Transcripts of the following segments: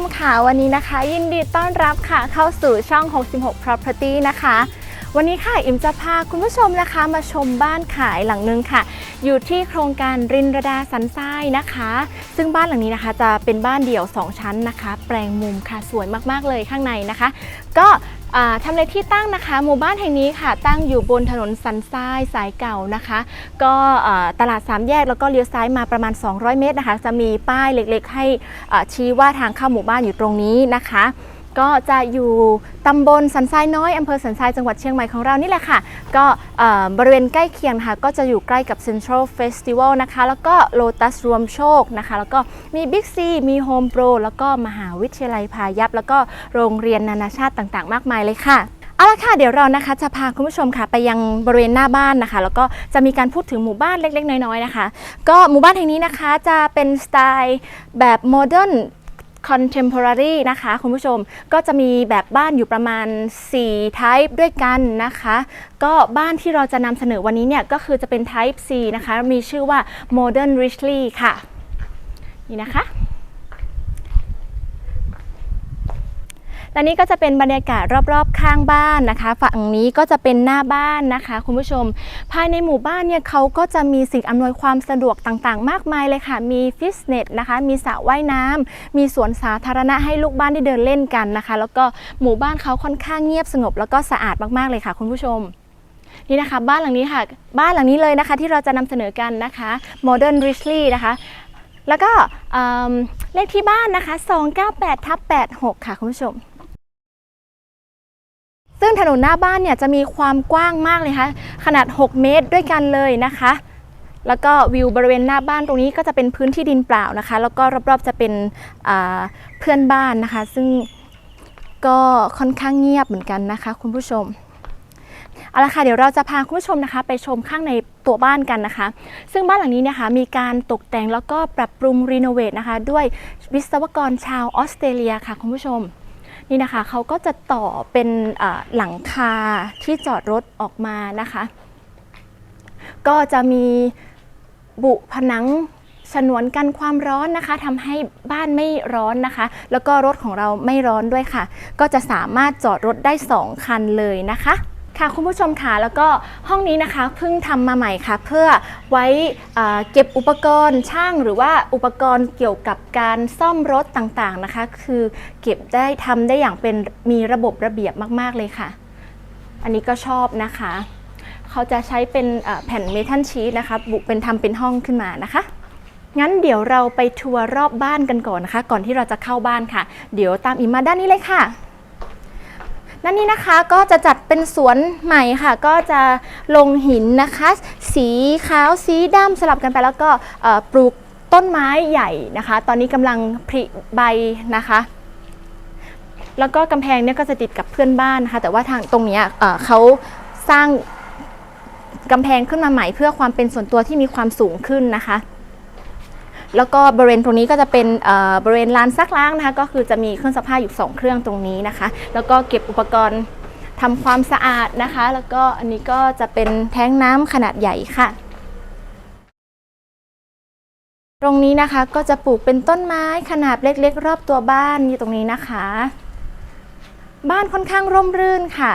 มค่ะ วันนี้นะคะ ยินดีต้อนรับค่ะเข้าสู่ช่อง 66 Property นะคะ วันนี้ค่ะอิมจะพาคุณผู้ชมนะคะ มาชมบ้านขายหลังหนึงค่ะ อยู่ที่โครงการรินรดาสันทรายนะคะ ซึ่งบ้านหลังนี้นะคะจะเป็นบ้านเดี่ยว 2 ชั้นนะคะ แปลงมุมค่ะสวยมากๆเลยข้างในนะคะ ก็ ทำเลที่ตั้งนะคะ หมู่บ้านแห่งนี้ค่ะ ตั้งอยู่บนถนนสันทรายสายเก่านะคะ ก็ตลาดสามแยกแล้วก็เลี้ยวซ้ายมาประมาณ 200 เมตรนะคะ จะมีป้ายเล็กๆ ให้ชี้ว่าทางเข้าหมู่บ้านอยู่ตรงนี้นะคะ ก็จะอยู่ตำบลสันทรายน้อยอำเภอสันทรายจังหวัดเชียงใหม่ของเรานี่แหละค่ะก็บริเวณใกล้เคียงนะคะก็จะอยู่ใกล้กับ Central Festival นะคะแล้วก็ Lotus รวมโชคนะคะแล้วก็มี Big C มี Home Pro แล้วก็มหาวิทยาลัยพายัพแล้วก็โรงเรียนนานาชาติต่างๆ มากมายเลยค่ะเอาละค่ะเดี๋ยวเรานะคะจะพาคุณผู้ชมค่ะไปยังบริเวณหน้าบ้านนะคะ แล้วก็จะมีการพูดถึงหมู่บ้านเล็กๆ น้อยๆนะคะ ก็หมู่บ้านแห่งนี้นะคะจะเป็นสไตล์แบบโมเดิร์น contemporary นะคะคุณผู้ชมก็จะมีแบบบ้านอยู่ประมาณ 4 type ด้วยกันนะคะ ก็บ้านที่เราจะนำเสนอวันนี้เนี่ยก็คือจะเป็น type C นะคะ มีชื่อว่า modern richly ค่ะ นี่นะคะ และนี่ก็จะเป็นบรรยากาศรอบๆข้างบ้านนะคะ ฝั่งนี้ก็จะเป็นหน้าบ้านนะคะ คุณผู้ชม ภายในหมู่บ้านเนี่ยเขาก็จะมีสิ่งอำนวยความสะดวกต่างๆ มากมายเลยค่ะ มีฟิตเนสนะคะ มีสระว่ายน้ำมีสวนสาธารณะให้ลูกบ้านได้เดินเล่นกันนะคะ แล้วก็หมู่บ้านเขาค่อนข้างเงียบสงบ แล้วก็สะอาดมากๆเลยค่ะ คุณผู้ชมนี่นะคะบ้านหลังนี้ค่ะ บ้านหลังนี้เลยนะคะ ที่เราจะนำเสนอกันนะคะ Modern Richly นะคะ แล้วก็เเลขที่บ้านนะคะ 298ทับ86 ค่ะ คุณผู้ชม ซึ่งถนนหน้าบ้านเนี่ยจะมีความกว้างมากเลยค่ะขนาด 6 เมตรด้วยกันเลยนะคะ แล้วก็วิวบริเวณหน้าบ้านตรงนี้ก็จะเป็นพื้นที่ดินเปล่านะคะ แล้วก็รอบๆจะเป็นเพื่อนบ้านนะคะ ซึ่งก็ค่อนข้างเงียบเหมือนกันนะคะ คุณผู้ชมเอาละค่ะเดี๋ยวเราจะพาคุณผู้ชมนะคะ ไปชมข้างในตัวบ้านกันนะคะ ซึ่งบ้านหลังนี้นะคะมีการตกแต่งแล้วก็ปรับปรุงรีโนเวทนะคะ ด้วยวิศวกรชาวออสเตรเลียค่ะคุณผู้ชม นี่นะคะเขาก็จะต่อเป็นหลังคาที่จอดรถออกมานะคะ ก็จะมีบุผนังฉนวนกันความร้อนนะคะทำให้บ้านไม่ร้อนนะคะ แล้วก็รถของเราไม่ร้อนด้วยค่ะ ก็จะสามารถจอดรถได้ 2 คันเลยนะคะ ค่ะคุณผู้ชมค่ะแล้วก็ห้องนี้นะคะเพิ่งทำมาใหม่ค่ะ เพื่อไว้เก็บอุปกรณ์ช่างหรือว่าอุปกรณ์เกี่ยวกับการซ่อมรถต่างๆนะคะ คือเก็บได้ทำได้อย่างเป็นมีระบบระเบียบมากๆเลยค่ะ อันนี้ก็ชอบนะคะ เขาจะใช้เป็นแผ่นเมทัลชีตนะคะ บุเป็นทำเป็นห้องขึ้นมานะคะงั้นเดี๋ยวเราไปทัวร์รอบบ้านกันก่อนนะคะ ก่อนที่เราจะเข้าบ้านค่ะ เดี๋ยวตามอิมมาด้านนี้เลยค่ะ นั่นนี่นะคะก็จะจัดเป็นสวนใหม่ค่ะ ก็จะลงหินนะคะ สีขาวสีดำสลับกันไปแล้วก็ปลูกต้นไม้ใหญ่นะคะ ตอนนี้กำลังผลิใบนะคะแล้วก็กำแพงเนี่ยก็จะติดกับเพื่อนบ้านนะคะแต่ว่าทางตรงเนี้ยเขาสร้างกำแพงขึ้นมาใหม่เพื่อความเป็นส่วนตัวที่มีความสูงขึ้นนะคะ แล้วก็บริเวณตรงนี้ก็จะเป็นบริเวณลานซักล้างนะคะ ก็คือจะมีเครื่องซักผ้าอยู่ 2 เครื่องตรงนี้นะคะ แล้วก็เก็บอุปกรณ์ทำความสะอาดนะคะ แล้วก็อันนี้ก็จะเป็นแท้งน้ำขนาดใหญ่ค่ะตรงนี้นะคะก็จะปลูกเป็นต้นไม้ขนาดเล็กๆ รอบตัวบ้านอยู่ตรงนี้นะคะ บ้านค่อนข้างร่มรื่นค่ะ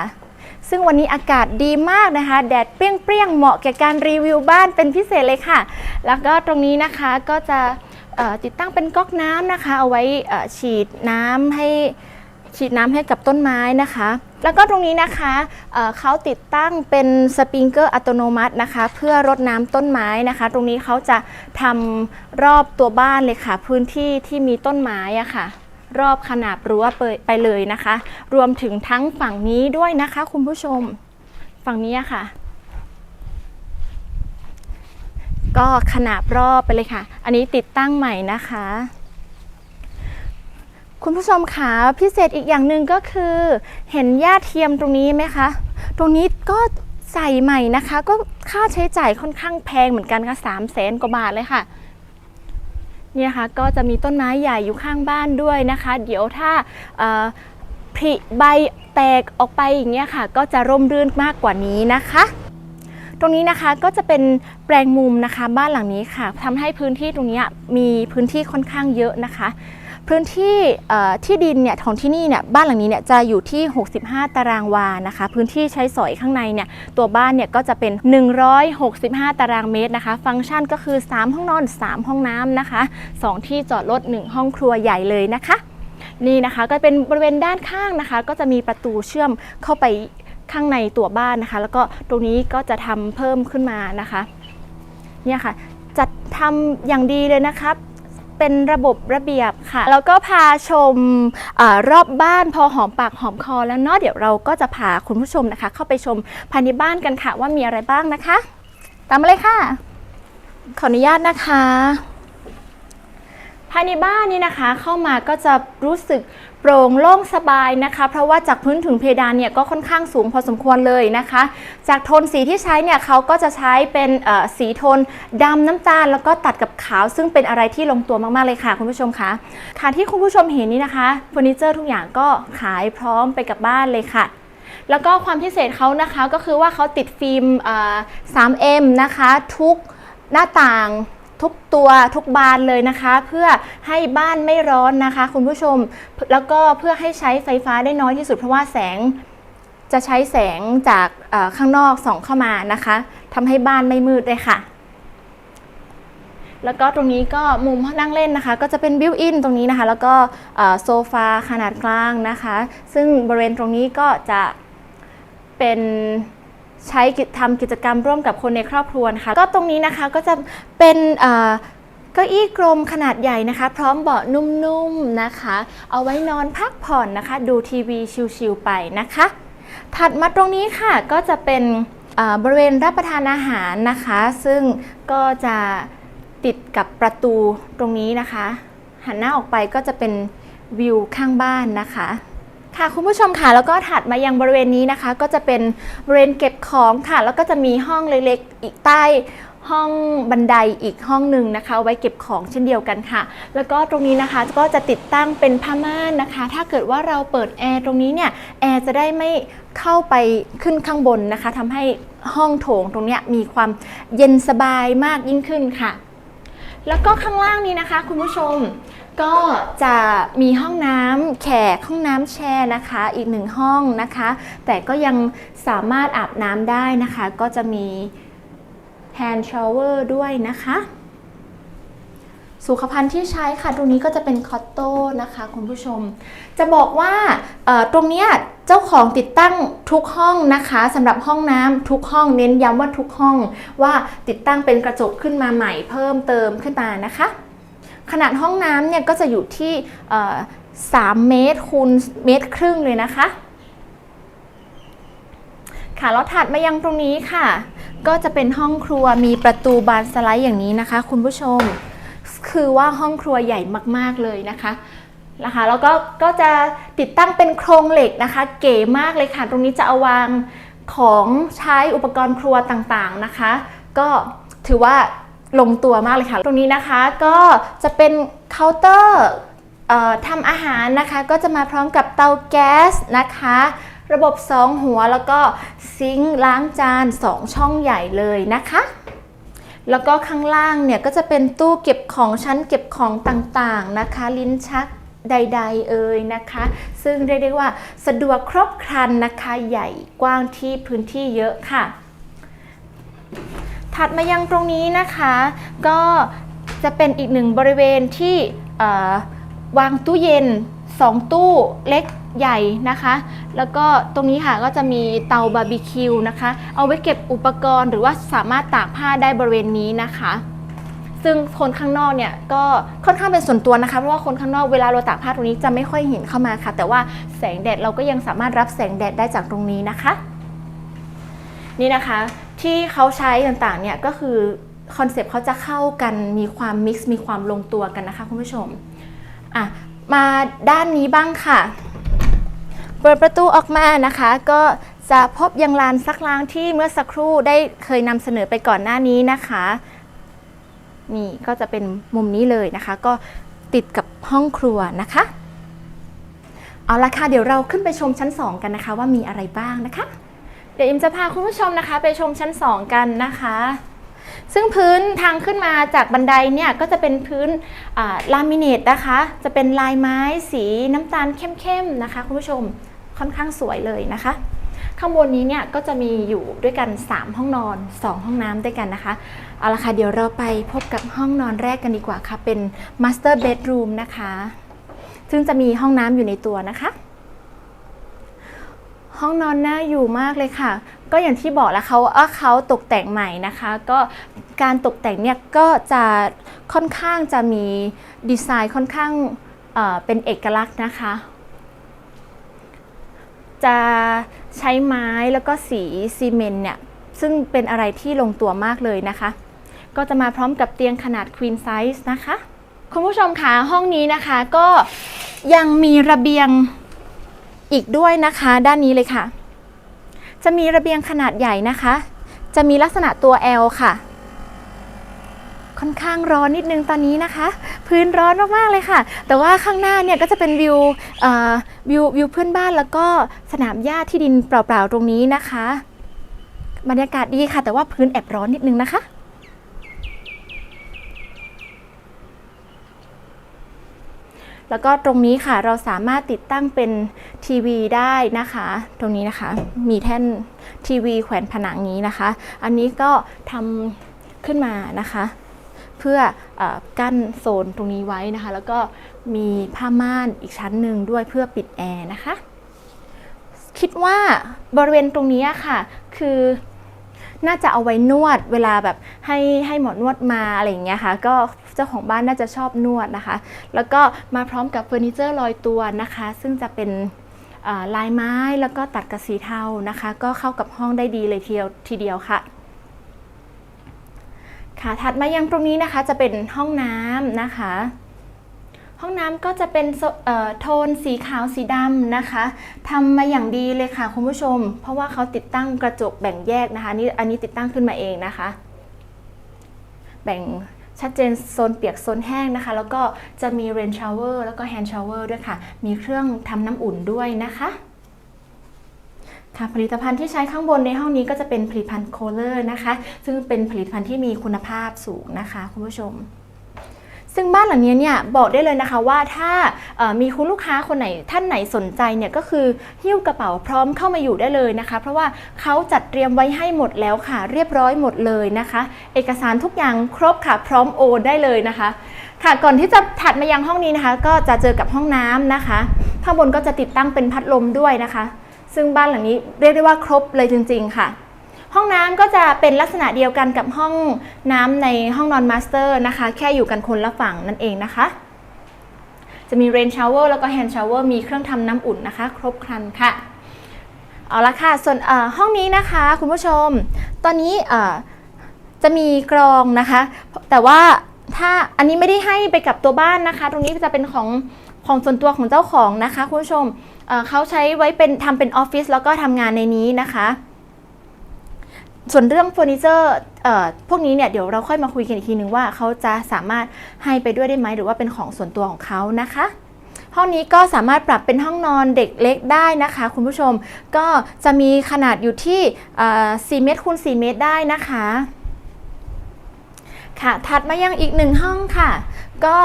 ซึ่งวันนี้อากาศดีมากนะคะ แดดเปรี้ยงๆ เหมาะแก่การรีวิวบ้านเป็นพิเศษเลยค่ะ แล้วก็ตรงนี้นะคะก็จะติดตั้งเป็นก๊อกน้ำนะคะ เอาไว้ฉีดน้ำให้ฉีดน้ำให้กับต้นไม้นะคะ แล้วก็ตรงนี้นะคะเเขาติดตั้งเป็นสปริงเกอร์อัตโนมัตินะคะ เพื่อรดน้ำต้นไม้นะคะ ตรงนี้เขาจะทำรอบตัวบ้านเลยค่ะ พื้นที่ที่มีต้นไม้อะค่ะ รอบขนาบรั้วไปเลยนะคะ รวมถึงทั้งฝั่งนี้ด้วยนะคะ คุณผู้ชมฝั่งนี้ค่ะ ก็ขนาบรอบไปเลยค่ะ อันนี้ติดตั้งใหม่นะคะ คุณผู้ชมคะพิเศษอีกอย่างหนึ่งก็คือ เห็นหญ้าเทียมตรงนี้ไหมคะ ตรงนี้ก็ใส่ใหม่นะคะ ก็ค่าใช้จ่ายค่อนข้างแพงเหมือนกันค่ะสามแสนกว่าบาทเลยค่ะ เนี่ยค่ะก็จะมีต้นไม้ใหญ่อยู่ข้างบ้านด้วยนะคะ เดี๋ยวถ้าผลิใบแตกออกไปอย่างเงี้ยค่ะ ก็จะร่มรื่นมากกว่านี้นะคะ ตรงนี้นะคะก็จะเป็นแปลงมุมนะคะบ้านหลังนี้ค่ะทำให้พื้นที่ตรงนี้มีพื้นที่ค่อนข้างเยอะนะคะ พื้นที่ที่ดินเนี่ยของที่นี่เนี่ยบ้านหลังนี้เนี่ยจะอยู่ที่ 65 ตารางวานะคะ พื้นที่ใช้สอยข้างในเนี่ยตัวบ้านเนี่ยก็จะเป็น 165 ตารางเมตรนะคะ ฟังก์ชันก็คือ 3 ห้องนอน 3 ห้องน้ำนะคะ 2 ที่จอดรถ 1 ห้องครัวใหญ่เลยนะคะ นี่นะคะก็เป็นบริเวณด้านข้างนะคะ ก็จะมีประตูเชื่อมเข้าไปข้างในตัวบ้านนะคะ แล้วก็ตรงนี้ก็จะทำเพิ่มขึ้นมานะคะเนี่ยค่ะจัดทำอย่างดีเลยนะครับ เป็นระบบระเบียบค่ะ แล้วก็พาชมเออรอบบ้านพอหอมปากหอมคอแล้วเนาะเดี๋ยวเราก็จะพาคุณผู้ชมนะคะ เข้าไปชมภายในบ้านกันค่ะ ว่ามีอะไรบ้างนะคะ ตามมาเลยค่ะ ขออนุญาตนะคะภายในบ้านนี้นะคะเข้ามาก็จะรู้สึก โปร่งโล่งสบายนะคะ เพราะว่าจากพื้นถึงเพดานเนี่ยก็ค่อนข้างสูงพอสมควรเลยนะคะ จากโทนสีที่ใช้เนี่ยเขาก็จะใช้เป็นสีโทนดำน้ำตาล แล้วก็ตัดกับขาว ซึ่งเป็นอะไรที่ลงตัวมากๆเลยค่ะคุณผู้ชมคะค่ะที่คุณผู้ชมเห็นนี้นะคะเฟอร์นิเจอร์ทุกอย่างก็ขายพร้อมไปกับบ้านเลยค่ะแล้วก็ความพิเศษเขานะคะก็คือว่าเขาติดฟิล์ม 3M นะคะ ทุกหน้าต่าง ทุกตัวทุกบานเลยนะคะ เพื่อให้บ้านไม่ร้อนนะคะ คุณผู้ชมแล้วก็เพื่อให้ใช้ไฟฟ้าได้น้อยที่สุดเพราะว่าแสงจะใช้แสงจากข้างนอกส่องเข้ามานะคะทำให้บ้านไม่มืดเลยค่ะ แล้วก็ตรงนี้ก็มุมนั่งเล่นนะคะ ก็จะเป็นบิวอินตรงนี้นะคะ แล้วก็โซฟาขนาดกลางนะคะ ซึ่งบริเวณตรงนี้ก็จะเป็น ใช้กิจทำกิจกรรมร่วมกับคนในครอบครัวนะคะก็ตรงนี้นะคะก็จะเป็นเก้าอี้กลมขนาดใหญ่นะคะ พร้อมเบาะนุ่มๆนะคะ เอาไว้นอนพักผ่อนนะคะ ดูทีวีชิลๆไปนะคะ ถัดมาตรงนี้ค่ะก็จะเป็นบริเวณรับประทานอาหารนะคะ ซึ่งก็จะติดกับประตูตรงนี้นะคะ หันหน้าออกไปก็จะเป็นวิวข้างบ้านนะคะ ค่ะคุณผู้ชมค่ะแล้วก็ถัดมายังบริเวณนี้นะคะ ก็จะเป็นบริเวณเก็บของค่ะ แล้วก็จะมีห้องเล็กๆ อีกใต้ห้องบันไดอีกห้องหนึ่งนะคะ ไว้เก็บของเช่นเดียวกันค่ะ แล้วก็ตรงนี้นะคะก็จะติดตั้งเป็นผ้าม่านนะคะ ถ้าเกิดว่าเราเปิดแอร์ตรงนี้เนี่ยแอร์จะได้ไม่เข้าไปขึ้นข้างบนนะคะทำให้ห้องโถงตรงนี้มีความเย็นสบายมากยิ่งขึ้นค่ะ แล้วก็ข้างล่างนี้นะคะ คุณผู้ชม ก็จะมีห้องน้ำแขกห้องน้ำแช่นะคะ อีกหนึ่งห้องนะคะ แต่ก็ยังสามารถอาบน้ำได้นะคะ ก็จะมี hand shower ด้วยนะคะ สุขภัณฑ์ที่ใช้ค่ะ ตรงนี้ก็จะเป็นคอตโต้นะคะคุณผู้ชม จะบอกว่าตรงนี้เจ้าของติดตั้งทุกห้องนะคะสำหรับห้องน้ำทุกห้องเน้นย้ำว่าทุกห้องว่าติดตั้งเป็นกระจกขึ้นมาใหม่เพิ่มเติมขึ้นมานะคะ ขนาดห้องน้ำเนี่ยก็จะอยู่ที่ 3 เมตรคูณเมตรครึ่งเลยนะคะ ค่ะแล้วถัดมายังตรงนี้ค่ะ ก็จะเป็นห้องครัวมีประตูบานสไลด์อย่างนี้นะคะ คุณผู้ชม คือว่าห้องครัวใหญ่มากๆเลยนะคะนะคะแล้วก็ก็จะติดตั้งเป็นโครงเหล็กนะคะ เก๋มากเลยค่ะ ตรงนี้จะเอาวางของใช้อุปกรณ์ครัวต่างๆนะคะ ก็ถือว่า ลงตัวมากเลยค่ะ ตรงนี้นะคะก็จะเป็นเคาน์เตอร์ทำอาหารนะคะ ก็จะมาพร้อมกับเตาแก๊สนะคะ ระบบ 2 หัวแล้วก็ซิงค์ล้างจาน 2 ช่องใหญ่เลยนะคะแล้วก็ข้างล่างเนี่ยก็จะเป็นตู้เก็บของชั้นเก็บของต่างๆนะคะ ลิ้นชักใด ๆ เอ่ยนะคะ ซึ่งเรียกได้ว่าสะดวกครบครันนะคะ ใหญ่กว้างที่พื้นที่เยอะค่ะ ถัดมายังตรงนี้นะคะ ก็จะเป็นอีกหนึ่งบริเวณที่วางตู้เย็น 2 ตู้เล็กใหญ่นะคะ แล้วก็ตรงนี้ค่ะก็จะมีเตาบาร์บีคิวนะคะ เอาไว้เก็บอุปกรณ์หรือว่าสามารถตากผ้าได้บริเวณนี้นะคะ ซึ่งคนข้างนอกเนี่ยก็ค่อนข้างเป็นส่วนตัวนะคะ เพราะว่าคนข้างนอกเวลาเราตากผ้าตรงนี้จะไม่ค่อยเห็นเข้ามาค่ะ แต่ว่าแสงแดดเราก็ยังสามารถรับแสงแดดได้จากตรงนี้นะคะ นี่นะคะ ที่เขาใช้ต่างๆเนี่ยก็คือคอนเซปต์เขาจะเข้ากันมีความมิกซ์มีความลงตัวกันนะคะคุณผู้ชมอะมาด้านนี้บ้างค่ะ เปิดประตูออกมานะคะ ก็จะพบยังลานซักล้างที่เมื่อสักครู่ได้เคยนำเสนอไปก่อนหน้านี้นะคะนี่ก็จะเป็นมุมนี้เลยนะคะ ก็ติดกับห้องครัวนะคะ เอาละค่ะเดี๋ยวเราขึ้นไปชมชั้น 2 กันนะคะ ว่ามีอะไรบ้างนะคะ เดี๋ยวอิมจะพาคุณผู้ชมนะคะ ไปชมชั้น 2 กันนะคะ ซึ่งพื้นทางขึ้นมาจากบันไดเนี่ยก็จะเป็นพื้นลามิเนตนะคะ จะเป็นลายไม้สีน้ำตาลเข้มๆนะคะ คุณผู้ชมค่อนข้างสวยเลยนะคะ ข้างบนนี้เนี่ยก็จะมีอยู่ด้วยกัน 3 ห้องนอน 2 ห้องน้ำด้วยกันนะคะเอาละค่ะเดี๋ยวเราไปพบกับห้องนอนแรกกันดีกว่าค่ะ เป็น Master Bedroom นะคะ ซึ่งจะมีห้องน้ำอยู่ในตัวนะคะ ห้องนอนน่าอยู่มากเลยค่ะ ก็อย่างที่บอกแล้วเขาว่าเขาตกแต่งใหม่นะคะ ก็การตกแต่งเนี่ยก็จะค่อนข้างจะมีดีไซน์ค่อนข้างเเป็นเอกลักษณ์นะคะ จะใช้ไม้แล้วก็สีซีเมนต์เนี่ยซึ่งเป็นอะไรที่ลงตัวมากเลยนะคะ ก็จะมาพร้อมกับเตียงขนาด Queen Size นะคะ คุณผู้ชมคะห้องนี้นะคะก็ยังมีระเบียง อีกด้วยนะคะ ด้านนี้เลยค่ะ จะมีระเบียงขนาดใหญ่นะคะ จะมีลักษณะตัว L ค่ะ ค่อนข้างร้อนนิดนึงตอนนี้นะคะ พื้นร้อนมากๆเลยค่ะ แต่ว่าข้างหน้าเนี่ยก็จะเป็นวิววิววิวเพื่อนบ้านแล้วก็สนามหญ้าที่ดินเปล่าๆตรงนี้นะคะ บรรยากาศดีค่ะ แต่ว่าพื้นแอบร้อนนิดนึงนะคะ แล้วก็ตรงนี้ค่ะเราสามารถติดตั้งเป็นทีวีได้นะคะ ตรงนี้นะคะมีแท่นทีวีแขวนผนังนี้นะคะ อันนี้ก็ทำขึ้นมานะคะ เพื่ออกั้นโซนตรงนี้ไว้นะคะ แล้วก็มีผ้าม่านอีกชั้นหนึ่งด้วยเพื่อปิดแอร์นะคะ คิดว่าบริเวณตรงนี้ค่ะ คือน่าจะเอาไว้นวดเวลาแบบให้ให้หมอนวดมาอะไรอย่างเงี้ยค่ะ ก็ เจ้าของบ้านน่าจะชอบนวดนะคะ แล้วก็มาพร้อมกับเฟอร์นิเจอร์ลอยตัวนะคะ ซึ่งจะเป็นลายไม้แล้วก็ตัดกับสีเทานะคะ ก็เข้ากับห้องได้ดีเลยทีเดียวทีเดียวค่ะค่ะถัดมายังตรงนี้นะคะจะเป็นห้องน้ำนะคะ ห้องน้ำก็จะเป็นโทนสีขาวสีดำนะคะทำมาอย่างดีเลยค่ะคุณผู้ชม เพราะว่าเขาติดตั้งกระจกแบ่งแยกนะคะนี่อันนี้ติดตั้งขึ้นมาเองนะคะ แบ่ง ชัดเจนโซนเปียกโซนแห้งนะคะ แล้วก็จะมีเรนชาวเวอร์แล้วก็แฮนชาวเวอร์ด้วยค่ะ มีเครื่องทำน้ำอุ่นด้วยนะคะค่ะผลิตภัณฑ์ที่ใช้ข้างบนในห้องนี้ก็จะเป็นผลิตภัณฑ์โคเลอร์นะคะ ซึ่งเป็นผลิตภัณฑ์ที่มีคุณภาพสูงนะคะ คุณผู้ชม ซึ่งบ้านหลังนี้เนี่ยบอกได้เลยนะคะว่าถ้ามีคุณลูกค้าคนไหนท่านไหนสนใจเนี่ยก็คือหิ้วกระเป๋าพร้อมเข้ามาอยู่ได้เลยนะคะ เพราะว่าเขาจัดเตรียมไว้ให้หมดแล้วค่ะ เรียบร้อยหมดเลยนะคะ เอกสารทุกอย่างครบค่ะพร้อมโอนได้เลยนะคะ ค่ะก่อนที่จะถัดมายังห้องนี้นะคะ ก็จะเจอกับห้องน้ำนะคะ ข้างบนก็จะติดตั้งเป็นพัดลมด้วยนะคะ ซึ่งบ้านหลังนี้เรียกได้ว่าครบเลยจริง ๆ ค่ะ ห้องน้ำก็จะเป็นลักษณะเดียวกันกับห้องน้ำในห้องนอนมาสเตอร์นะคะ แค่อยู่กันคนละฝั่งนั่นเองนะคะ จะมีเรนชาวเวอร์แล้วก็แฮนด์ชาวเวอร์มีเครื่องทำน้ำอุ่นนะคะ ครบครันค่ะ เอาละค่ะ ส่วนห้องนี้นะคะคุณผู้ชม ตอนนี้จะมีกรองนะคะ แต่ว่าถ้าอันนี้ไม่ได้ให้ไปกับตัวบ้านนะคะ ตรงนี้จะเป็นของของส่วนตัวของเจ้าของนะคะ คุณผู้ชมเเขาใช้ไว้เป็นทำเป็นออฟฟิศแล้วก็ทำงานในนี้นะคะ ส่วนเรื่องเฟอร์นิเจอร์เอ่อพวกนี้เนี่ยเดี๋ยวเราค่อยมาคุยกันอีกทีนึงว่าเขาจะสามารถให้ไปด้วยได้ไหมหรือว่าเป็นของส่วนตัวของเขานะคะ ห้องนี้ก็สามารถปรับเป็นห้องนอนเด็กเล็กได้นะคะ คุณผู้ชมก็จะมีขนาดอยู่ที่เอ่อ4เมตรคูณ 4 เมตรได้นะคะ ค่ะถัดมายังอีกหนึ่งห้องค่ะ ก็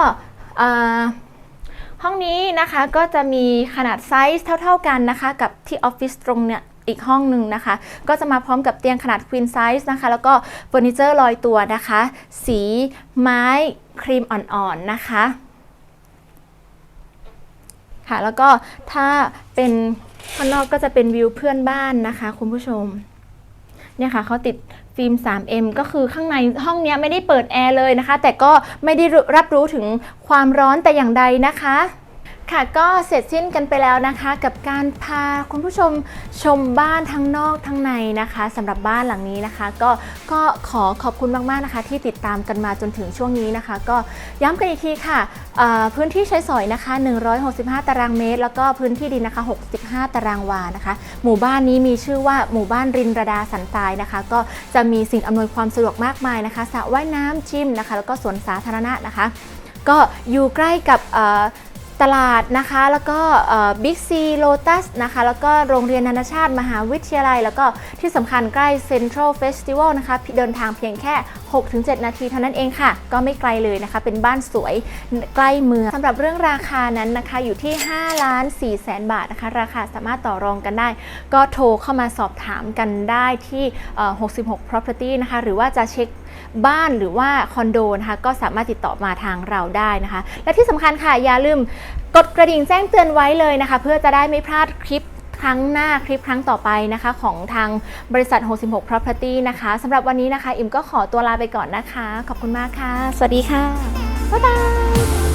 ห้องนี้นะคะก็จะมีขนาดไซส์เท่า ๆกันนะคะ กับที่ออฟฟิศตรงเนี่ย อีกห้องหนึ่งนะคะ ก็จะมาพร้อมกับเตียงขนาด Queen Size นะคะ แล้วก็เฟอร์นิเจอร์ลอยตัวนะคะ สีไม้ครีมอ่อนๆนะคะค่ะแล้วก็ถ้าเป็นข้างนอกก็จะเป็นวิวเพื่อนบ้านนะคะ คุณผู้ชมเนี่ยค่ะเขาติดฟิล์ม 3M ก็คือข้างในห้องเนี้ยไม่ได้เปิดแอร์เลยนะคะ แต่ก็ไม่ได้รับรู้ถึงความร้อนแต่อย่างใดนะคะ ค่ะก็เสร็จสิ้นกันไปแล้วนะคะ กับการพาคุณผู้ชมชมบ้านทั้งนอกทั้งในนะคะสำหรับบ้านหลังนี้นะคะ ก็ก็ขอขอบคุณมากๆนะคะ ที่ติดตามกันมาจนถึงช่วงนี้นะคะ ก็ย้ำกันอีกทีค่ะพื้นที่ใช้สอยนะคะ 165 ตารางเมตร แล้วก็พื้นที่ดินนะคะ 65 ตารางวานะคะ หมู่บ้านนี้มีชื่อว่าหมู่บ้านรินระดาสันทรายนะคะ ก็จะมีสิ่งอำนวยความสะดวกมากมายนะคะสระว่ายน้ำจิมนะคะ แล้วก็สวนสาธารณะนะคะ ก็อยู่ใกล้กับ ตลาดนะคะ แล้วก็บิ๊กซีโลตัสนะคะ แล้วก็โรงเรียนนานาชาติ มหาวิทยาลัย แล้วก็ที่สำคัญใกล้เซ็นทรัลเฟสติวัลนะคะ เดินทางเพียงแค่ 6-7 นาทีเท่านั้นเองค่ะ ก็ไม่ไกลเลยนะคะ เป็นบ้านสวยใกล้เมืองสำหรับเรื่องราคานั้นนะคะ อยู่ที่ 5 ล้าน4แสนบาทนะคะ ราคาสามารถต่อรองกันได้ ก็โทรเข้ามาสอบถามกันได้ที่เอ่อ66 property นะคะ หรือว่าจะเช็ค บ้านหรือว่าคอนโดนะคะก็สามารถติดต่อมาทางเราได้นะคะ และที่สำคัญค่ะอย่าลืมกดกระดิ่งแจ้งเตือนไว้เลยนะคะ เพื่อจะได้ไม่พลาดคลิปครั้งหน้าคลิปครั้งต่อไปนะคะของทางบริษัท 66 Property นะคะสำหรับวันนี้นะคะ อิมก็ขอตัวลาไปก่อนนะคะ ขอบคุณมากค่ะ สวัสดีค่ะ บ๊ายบาย